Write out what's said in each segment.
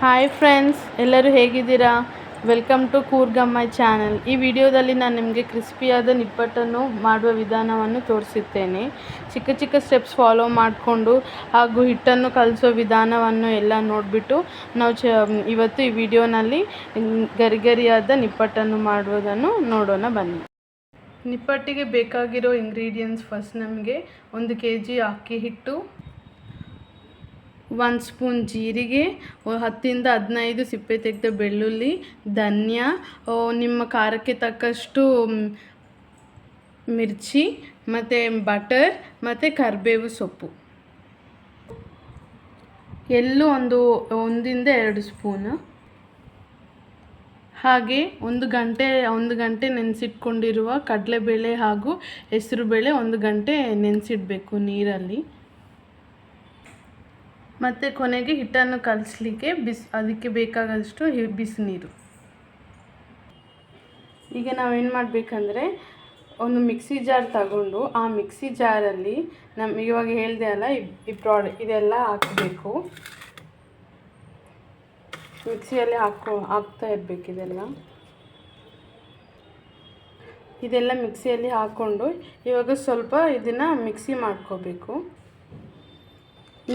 Hi friends ಎಲ್ಲರೂ ಹೇಗಿದ್ದೀರಾ? Welcome to ಕೂರ್ಗಮ್ಮ channel ಈ ವಿಡಿಯೋದಲ್ಲಿ ನಾನು ನಿಮಗೆ ಕ್ರಿಸ್ಪಿಯಾದ ನಿಪ್ಪಟ್ಟನ್ನು ಮಾಡುವ ವಿಧಾನವನ್ನು ತೋರಿಸುತ್ತೇನೆ. ಚಿಕ್ಕ ಚಿಕ್ಕ ಸ್ಟೆಪ್ಸ್ ಫಾಲೋ ಮಾಡಿಕೊಂಡು ಹಾಗೂ ಹಿಟ್ಟನ್ನು ಕಲಿಸೋ ವಿಧಾನವನ್ನು ಎಲ್ಲ ನೋಡಿಬಿಟ್ಟು ನಾವು ಚ, ಇವತ್ತು ಈ ವಿಡಿಯೋನಲ್ಲಿ ಗರಿಗರಿಯಾದ ನಿಪ್ಪಟ್ಟನ್ನು ಮಾಡುವುದನ್ನು ನೋಡೋಣ, ಬನ್ನಿ. ನಿಪ್ಪಟ್ಟಿಗೆ ಬೇಕಾಗಿರೋ ಇಂಗ್ರೀಡಿಯೆಂಟ್ಸ್ ಫಸ್ಟ್ ನಮಗೆ ಒಂದು ಕೆ ಜಿ ಅಕ್ಕಿ ಹಿಟ್ಟು ಒಂದು ಸ್ಪೂನ್ ಜೀರಿಗೆ ಹತ್ತಿಂದ ಹದಿನೈದು ಸಿಪ್ಪೆ ತೆಗೆದ ಬೆಳ್ಳುಳ್ಳಿ, ಧನ್ಯ ನಿಮ್ಮ ಖಾರಕ್ಕೆ ತಕ್ಕಷ್ಟು ಮಿರ್ಚಿ, ಮತ್ತು ಬಟರ್, ಮತ್ತು ಕರಿಬೇವು ಸೊಪ್ಪು. ಎಲ್ಲೂ ಒಂದು, ಒಂದಿಂದ ಎರಡು ಸ್ಪೂನು. ಹಾಗೆ ಒಂದು ಗಂಟೆ ಒಂದು ಗಂಟೆ ನೆನೆಸಿಟ್ಕೊಂಡಿರುವ ಕಡಲೆಬೇಳೆ ಹಾಗೂ ಹೆಸರುಬೇಳೆ ಒಂದು ಗಂಟೆ ನೆನೆಸಿಡಬೇಕು ನೀರಲ್ಲಿ. ಮತ್ತು ಕೊನೆಗೆ ಹಿಟ್ಟನ್ನು ಕಲಿಸ್ಲಿಕ್ಕೆ ಬಿಸ್, ಅದಕ್ಕೆ ಬೇಕಾದಷ್ಟು ಬಿಸಿ ಬಿಸಿನೀರು. ಈಗ ನಾವೇನು ಮಾಡಬೇಕಂದ್ರೆ ಒಂದು ಮಿಕ್ಸಿ ಜಾರ್ ತಗೊಂಡು ಆ ಮಿಕ್ಸಿ ಜಾರಲ್ಲಿ ನಮ್ಮ ಇವಾಗ ಹೇಳಿದೆ ಅಲ್ಲ ಈ- ಈ ಪ್ರಾಡ ಇದೆಲ್ಲ ಹಾಕಬೇಕು. ಮಿಕ್ಸಿಯಲ್ಲಿ ಹಾಕೋ, ಹಾಕ್ತಾ ಇರಬೇಕು ಇದೆಲ್ಲ. ಇದೆಲ್ಲ ಮಿಕ್ಸಿಯಲ್ಲಿ ಹಾಕ್ಕೊಂಡು ಇವಾಗ ಸ್ವಲ್ಪ ಇದನ್ನು ಮಿಕ್ಸಿ ಮಾಡ್ಕೋಬೇಕು.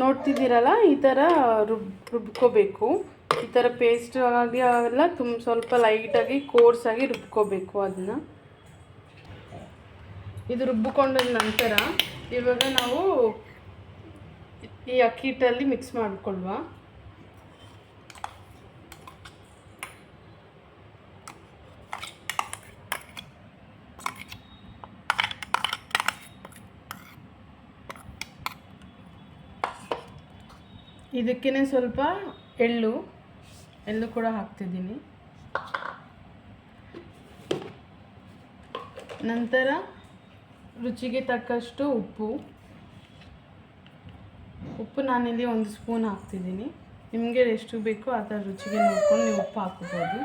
ನೋಡ್ತಿದ್ದೀರಲ್ಲ, ಈ ಥರ ರುಬ್, ರುಬ್ಕೋಬೇಕು. ಈ ಥರ ಪೇಸ್ಟ್ ಆಗಿ ಅವೆಲ್ಲ ತುಂಬ ಸ್ವಲ್ಪ ಲೈಟಾಗಿ ಕೋರ್ಸಾಗಿ ರುಬ್ಕೋಬೇಕು ಅದನ್ನ ಇದು ರುಬ್ಬಿಕೊಂಡ ನಂತರ ಇವಾಗ ನಾವು ಈ ಅಕ್ಕಿ ಹಿಟ್ಟಲ್ಲಿ ಮಿಕ್ಸ್ ಮಾಡ್ಕೊಳ್ವ. ಇದಕ್ಕೇ ಸ್ವಲ್ಪ ಎಳ್ಳು ಎಳ್ಳು ಕೂಡ ಹಾಕ್ತಿದ್ದೀನಿ. ನಂತರ ರುಚಿಗೆ ತಕ್ಕಷ್ಟು ಉಪ್ಪು. ಉಪ್ಪು ನಾನಿಲ್ಲಿ ಒಂದು ಸ್ಪೂನ್ ಹಾಕ್ತಿದ್ದೀನಿ. ನಿಮಗೆ ಎಷ್ಟು ಬೇಕೋ ಆ ಥರ ರುಚಿಗೆ ನೋಡ್ಕೊಂಡು ನೀವು ಉಪ್ಪು ಹಾಕ್ಬೋದು.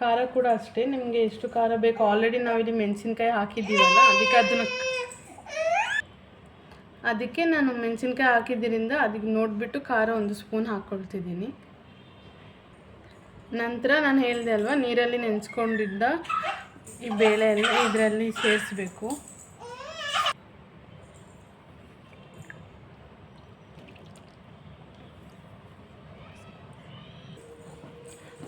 ಖಾರ ಕೂಡ ಅಷ್ಟೇ. ನಿಮಗೆ ಎಷ್ಟು ಖಾರ ಬೇಕು ಆಲ್ರೆಡಿ ನಾವಿಲ್ಲಿ ಮೆಣಸಿನ್ಕಾಯಿ ಹಾಕಿದ್ದೀವಲ್ಲ, ಅದಕ್ಕೆ ಅದನ್ನು ಅದಕ್ಕೆ ನಾನು ಮೆಣಸಿನ್ಕಾಯಿ ಹಾಕಿದ್ದರಿಂದ ಅದಕ್ಕೆ ನೋಡಿಬಿಟ್ಟು ಖಾರ ಒಂದು ಸ್ಪೂನ್ ಹಾಕ್ಕೊಳ್ತಿದ್ದೀನಿ ನಂತರ ನಾನು ಹೇಳಿದೆ ಅಲ್ವಾ, ನೀರಲ್ಲಿ ನೆನೆಸ್ಕೊಂಡಿದ್ದ ಈ ಬೇಳೆ ಎಲ್ಲ ಇದರಲ್ಲಿ ಸೇರಿಸ್ಬೇಕು.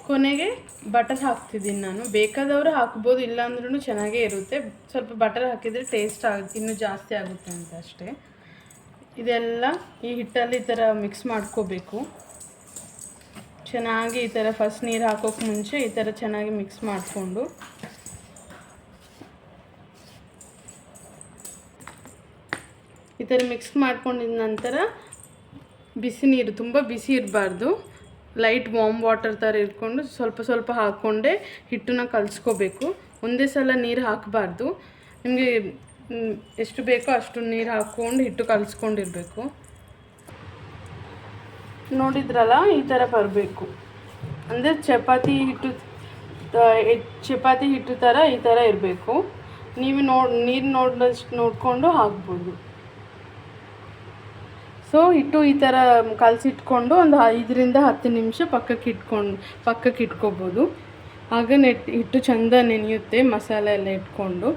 ಕೊನೆಗೆ ಬಟರ್ ಹಾಕ್ತಿದ್ದೀನಿ ನಾನು. ಬೇಕಾದವರು ಹಾಕ್ಬೋದು ಇಲ್ಲ ಅಂದ್ರೂ ಚೆನ್ನಾಗೇ ಇರುತ್ತೆ. ಸ್ವಲ್ಪ ಬಟರ್ ಹಾಕಿದರೆ ಟೇಸ್ಟ್ ಆಗುತ್ತೆ ಇನ್ನೂ ಜಾಸ್ತಿ ಆಗುತ್ತೆ ಅಂತ ಅಷ್ಟೇ. ಇದೆಲ್ಲ ಈ ಹಿಟ್ಟಲ್ಲಿ ಈ ಥರ ಮಿಕ್ಸ್ ಮಾಡ್ಕೋಬೇಕು. ಚೆನ್ನಾಗಿ ಈ ಥರ ಫಸ್ಟ್ ನೀರು ಹಾಕೋಕೆ ಮುಂಚೆ ಈ ಥರ ಚೆನ್ನಾಗಿ ಮಿಕ್ಸ್ ಮಾಡಿಕೊಂಡು. ಈ ಥರ ಮಿಕ್ಸ್ ಮಾಡ್ಕೊಂಡಿದ ನಂತರ ಬಿಸಿ ನೀರು, ತುಂಬ ಬಿಸಿ ಇರಬಾರ್ದು. ಲೈಟ್ ವಾಮ್ ವಾಟರ್ ಥರ ಇಟ್ಕೊಂಡು ಸ್ವಲ್ಪ ಸ್ವಲ್ಪ ಹಾಕ್ಕೊಂಡೆ ಹಿಟ್ಟನ್ನ ಕಲಿಸ್ಕೋಬೇಕು. ಒಂದೇ ಸಲ ನೀರು ಹಾಕಬಾರ್ದು. ನಿಮಗೆ ಎಷ್ಟು ಬೇಕೋ ಅಷ್ಟು ನೀರು ಹಾಕ್ಕೊಂಡು ಹಿಟ್ಟು ಕಲಿಸ್ಕೊಂಡಿರ್ಬೇಕು. ನೋಡಿದ್ರಲ್ಲ, ಈ ಥರ ಬರಬೇಕು. ಅಂದರೆ ಚಪಾತಿ ಹಿಟ್ಟು ಚಪಾತಿ ಹಿಟ್ಟು ಥರ ಈ ಥರ ಇರಬೇಕು. ನೀವು ನೋಡಿ, ನೀರು ನೋಡಿದಷ್ಟು ನೋಡಿಕೊಂಡು ಹಾಕ್ಬೋದು. ಸೊ ಹಿಟ್ಟು ಈ ಥರ ಕಲಸಿಟ್ಕೊಂಡು ಒಂದು ಐದರಿಂದ ಹತ್ತು ನಿಮಿಷ ಪಕ್ಕಕ್ಕೆ ಇಟ್ಕೊಂಡು, ಪಕ್ಕಕ್ಕೆ ಇಟ್ಕೋಬೋದು. ಆಗ ನೆಟ್, ಹಿಟ್ಟು ಚೆಂದ ನೆನೆಯುತ್ತೆ, ಮಸಾಲೆ ಎಲ್ಲ ಇಟ್ಕೊಂಡು.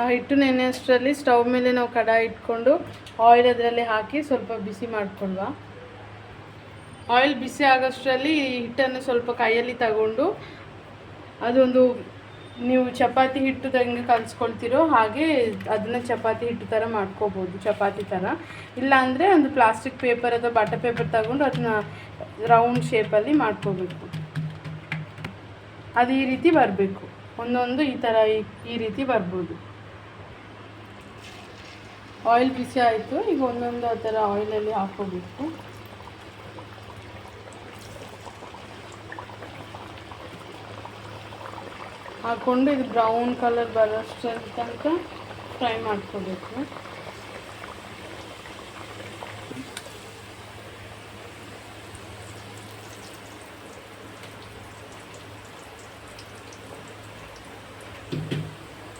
ಆ ಹಿಟ್ಟು ನೆನೆಯೋಷ್ಟರಲ್ಲಿ ಸ್ಟವ್ ಮೇಲೆ ನಾವು ಕಡಾಯಿ ಇಟ್ಕೊಂಡು ಆಯಿಲ್ ಅದರಲ್ಲಿ ಹಾಕಿ ಸ್ವಲ್ಪ ಬಿಸಿ ಮಾಡಿಕೊಂಡ್ವ. ಆಯಿಲ್ ಬಿಸಿ ಆಗೋಷ್ಟರಲ್ಲಿ ಹಿಟ್ಟನ್ನು ಸ್ವಲ್ಪ ಕೈಯಲ್ಲಿ ತಗೊಂಡು ಅದೊಂದು ನೀವು ಚಪಾತಿ ಹಿಟ್ಟು ಹೆಂಗೆ ಕಲಿಸ್ಕೊಳ್ತಿರೋ ಹಾಗೆ ಅದನ್ನು ಚಪಾತಿ ಹಿಟ್ಟು ಥರ ಮಾಡ್ಕೋಬೋದು, ಚಪಾತಿ ಥರ. ಇಲ್ಲಾಂದರೆ ಒಂದು ಪ್ಲಾಸ್ಟಿಕ್ ಪೇಪರ್ ಅಥವಾ ಬಟರ್ ಪೇಪರ್ ತಗೊಂಡು ಅದನ್ನ ರೌಂಡ್ ಶೇಪಲ್ಲಿ ಮಾಡ್ಕೋಬೇಕು. ಅದು ಈ ರೀತಿ ಬರಬೇಕು. ಒಂದೊಂದು ಈ ಥರ ಈ ರೀತಿ ಬರ್ಬೋದು. ಆಯಿಲ್ ಬಿಸಿ ಆಯಿತು. ಈಗ ಒಂದೊಂದು ಆ ಥರ ಆಯಿಲಲ್ಲಿ ಹಾಕೋಬೇಕು ಹಾಕ್ಕೊಂಡು ಇದು ಬ್ರೌನ್ ಕಲರ್ ಬರೋಷ್ಟು ತನಕ ಫ್ರೈ ಮಾಡ್ಕೋಬೇಕು.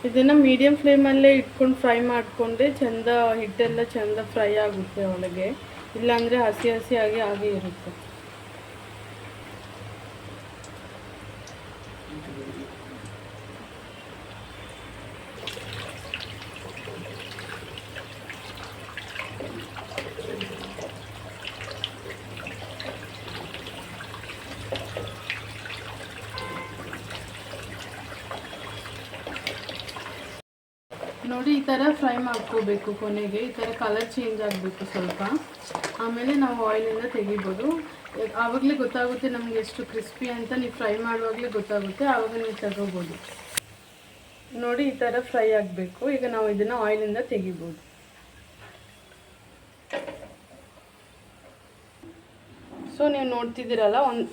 ಇದನ್ನು ಮೀಡಿಯಮ್ ಫ್ಲೇಮಲ್ಲೇ ಇಟ್ಕೊಂಡು ಫ್ರೈ ಮಾಡಿಕೊಂಡ್ರೆ ಚೆಂದ ಹಿಟ್ಟೆಲ್ಲ ಚೆಂದ ಫ್ರೈ ಆಗುತ್ತೆ ಒಳಗೆ. ಇಲ್ಲಾಂದರೆ ಹಸಿ ಹಸಿಯಾಗಿ ಹಾಗೆ ಇರುತ್ತೆ. ನೋಡಿ, ಈ ಥರ ಫ್ರೈ ಮಾಡ್ಕೋಬೇಕು ಕೊನೆಗೆ. ಈ ಥರ ಕಲರ್ ಚೇಂಜ್ ಆಗಬೇಕು ಸ್ವಲ್ಪ. ಆಮೇಲೆ ನಾವು ಆಯಿಲಿಂದ ತೆಗಿಬೋದು. ಆವಾಗಲೇ ಗೊತ್ತಾಗುತ್ತೆ ನಮ್ಗೆ ಎಷ್ಟು ಕ್ರಿಸ್ಪಿ ಅಂತ. ನೀವು ಫ್ರೈ ಮಾಡುವಾಗಲೇ ಗೊತ್ತಾಗುತ್ತೆ. ಆವಾಗ ನೀವು ತಗೋಬೋದು. ನೋಡಿ, ಈ ಥರ ಫ್ರೈ ಆಗಬೇಕು. ಈಗ ನಾವು ಇದನ್ನು ಆಯಿಲಿಂದ ತೆಗಿಬೋದು. ಸೊ ನೀವು ನೋಡ್ತಿದ್ದೀರಲ್ಲ, ಒಂದು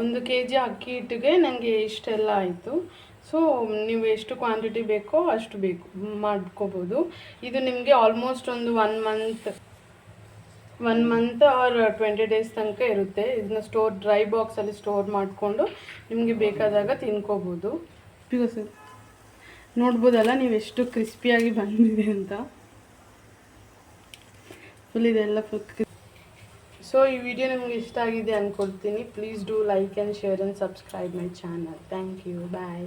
ಒಂದು ಕೆ ಜಿ ಅಕ್ಕಿ ಹಿಟ್ಟಿಗೆ ನನಗೆ ಇಷ್ಟೆಲ್ಲ ಆಯಿತು. ಸೊ ನೀವು ಎಷ್ಟು ಕ್ವಾಂಟಿಟಿ ಬೇಕೋ ಅಷ್ಟು ಬೇಕು ಮಾಡ್ಕೋಬೋದು. ಇದು ನಿಮಗೆ ಆಲ್ಮೋಸ್ಟ್ ಒಂದು one month one month or twenty days ತನಕ ಇರುತ್ತೆ. ಇದನ್ನ ಸ್ಟೋರ್ ಡ್ರೈ ಬಾಕ್ಸಲ್ಲಿ ಸ್ಟೋರ್ ಮಾಡಿಕೊಂಡು ನಿಮಗೆ ಬೇಕಾದಾಗ ತಿನ್ಕೋಬೋದು. ಸರ್ ನೋಡ್ಬೋದಲ್ಲ ನೀವು ಎಷ್ಟು ಕ್ರಿಸ್ಪಿಯಾಗಿ ಬಂದಿದೆ ಅಂತ? ಫುಲ್ ಇದೆಲ್ಲ ಫುಲ್ ಸೊ ಈ ವಿಡಿಯೋ ನಿಮ್ಗೆ ಇಷ್ಟ ಆಗಿದೆ ಅಂದ್ಕೊಳ್ತೀನಿ please do like and share and subscribe my channel thank you bye